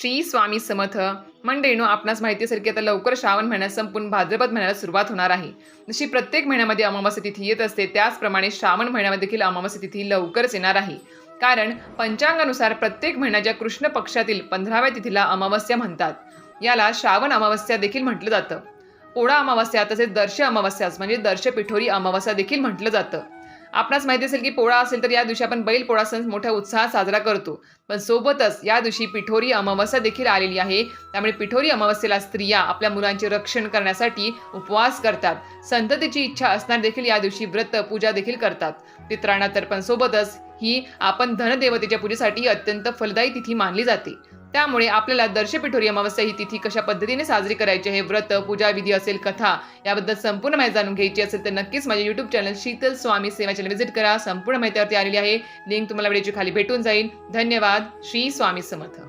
श्री स्वामी समर्थ. मंडळीनो आपणास माहिती असेल की आता लवकर श्रावण महिन्यात संपून भाद्रपद महिन्याला सुरुवात होणार आहे. जशी प्रत्येक महिन्यामध्ये अमावास्या तिथी येत असते त्याचप्रमाणे श्रावण महिन्यामध्ये देखील अमावास्या तिथी लवकरच येणार आहे. कारण पंचांगानुसार प्रत्येक महिन्याच्या कृष्ण पक्षातील पंधराव्या तिथीला अमावस्या म्हणतात याला श्रावण अमावस्या देखील म्हटलं जातं. पोळा अमावस्या तसेच दर्श अमावस्यास म्हणजे दर्श पिठोरी अमावस्या देखील म्हटलं जातं. आपणास माहिती असेल की पोळा असेल तर या दिवशी आपण बैल पोळा सण मोठ्या उत्साहात साजरा करतो. पण सोबतच या दिवशी पिठोरी अमावस्या देखील आलेली आहे. त्यामुळे पिठोरी अमावस्येला स्त्रिया आपल्या मुलांचे रक्षण करण्यासाठी उपवास करतात. संततीची इच्छा असणार देखील या दिवशी व्रत पूजा देखील करतात. पित्रांना तर्पण सोबतच ही आपण धनदेवतेच्या पूजेसाठी अत्यंत फलदायी तिथी मानली जाते. त्यामुळे आपल्याला दर्शपिठोरी अमावस्या ही तिथी कशा पद्धतीने साजरी करायची हे व्रत पूजा विधी असेल कथा याबद्दल संपूर्ण माहिती जाणून घ्यायची असेल तर नक्कीच माझ्या युट्यूब चॅनल शीतल स्वामी सेवा चॅनल व्हिजिट करा. संपूर्ण माहितीवरती आलेली आहे. लिंक तुम्हाला व्हिडिओची खाली भेटून जाईल. धन्यवाद. श्री स्वामी समर्थ.